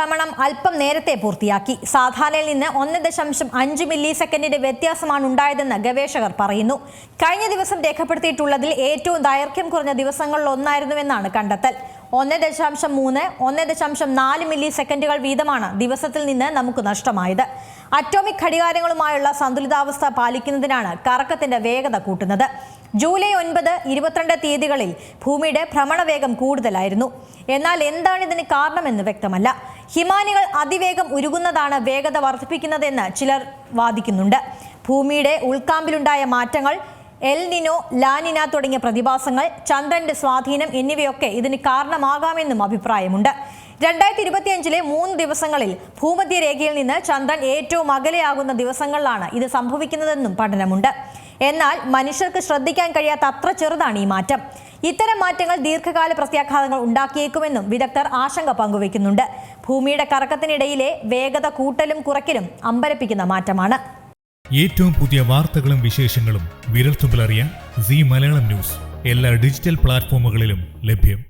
ഭ്രമണം അല്പം നേരത്തെ പൂർത്തിയാക്കി. സാധാരണയിൽ നിന്ന് ഒന്ന് ദശാംശം അഞ്ച് മില്ലി സെക്കൻഡിന്റെ വ്യത്യാസമാണ് ഉണ്ടായതെന്ന് ഗവേഷകർ പറയുന്നു. കഴിഞ്ഞ ദിവസം രേഖപ്പെടുത്തിയിട്ടുള്ളതിൽ ഏറ്റവും ദൈർഘ്യം കുറഞ്ഞ ദിവസങ്ങളിൽ ഒന്നായിരുന്നുവെന്നാണ് കണ്ടെത്തൽ. ഒന്ന് ദശാംശം മൂന്ന് ഒന്ന് ദശാംശം നാല് മില്ലി സെക്കൻഡുകൾ വീതമാണ് ദിവസത്തിൽ നിന്ന് നമുക്ക് നഷ്ടമായത്. അറ്റോമിക് ഘടികാരങ്ങളുമായുള്ള സന്തുലിതാവസ്ഥ പാലിക്കുന്നതിനാണ് കറക്കത്തിന്റെ വേഗത കൂട്ടുന്നത്. ജൂലൈ ഒൻപത് ഇരുപത്തിരണ്ട് തീയതികളിൽ ഭൂമിയുടെ ഭ്രമണവേഗം കൂടുതലായിരുന്നു. എന്നാൽ എന്താണ് ഇതിന് കാരണമെന്ന് വ്യക്തമല്ല. ഹിമാനികൾ അതിവേഗം ഉരുകുന്നതാണ് വേഗത വർദ്ധിപ്പിക്കുന്നതെന്ന് ചിലർ വാദിക്കുന്നുണ്ട്. ഭൂമിയുടെ ഉൾക്കാമ്പിലുണ്ടായ മാറ്റങ്ങൾ എൽ നിനോ ലാനിന തുടങ്ങിയ പ്രതിഭാസങ്ങൾ ചന്ദ്രന്റെ സ്വാധീനം എന്നിവയൊക്കെ ഇതിന് കാരണമാകാമെന്നും അഭിപ്രായമുണ്ട്. രണ്ടായിരത്തി ഇരുപത്തിയഞ്ചിലെ മൂന്ന് ദിവസങ്ങളിൽ ഭൂമധ്യരേഖയിൽ നിന്ന് ചന്ദ്രൻ ഏറ്റവും അകലെയാകുന്ന ദിവസങ്ങളിലാണ് ഇത് സംഭവിക്കുന്നതെന്നും പഠനമുണ്ട്. എന്നാൽ മനുഷ്യർക്ക് ശ്രദ്ധിക്കാൻ കഴിയാത്ത അത്ര ചെറുതാണ് ഈ മാറ്റം. ഇത്തരം മാറ്റങ്ങൾ ദീർഘകാല പ്രത്യാഘാതങ്ങൾ ഉണ്ടാക്കിയേക്കുമെന്നും വിദഗ്ധർ ആശങ്ക പങ്കുവയ്ക്കുന്നുണ്ട്. ഭൂമിയുടെ കറക്കത്തിനിടയിലെ വേഗത കൂട്ടലും കുറയ്ക്കലും അമ്പരപ്പിക്കുന്ന മാറ്റമാണ്. ഏറ്റവും പുതിയ വാർത്തകളും വിശേഷങ്ങളും വിരൽത്തുമ്പിലറിയാൻ സി മലയാളം ന്യൂസ്. എല്ലാ ഡിജിറ്റൽ പ്ലാറ്റ്ഫോമുകളിലും ലഭ്യം.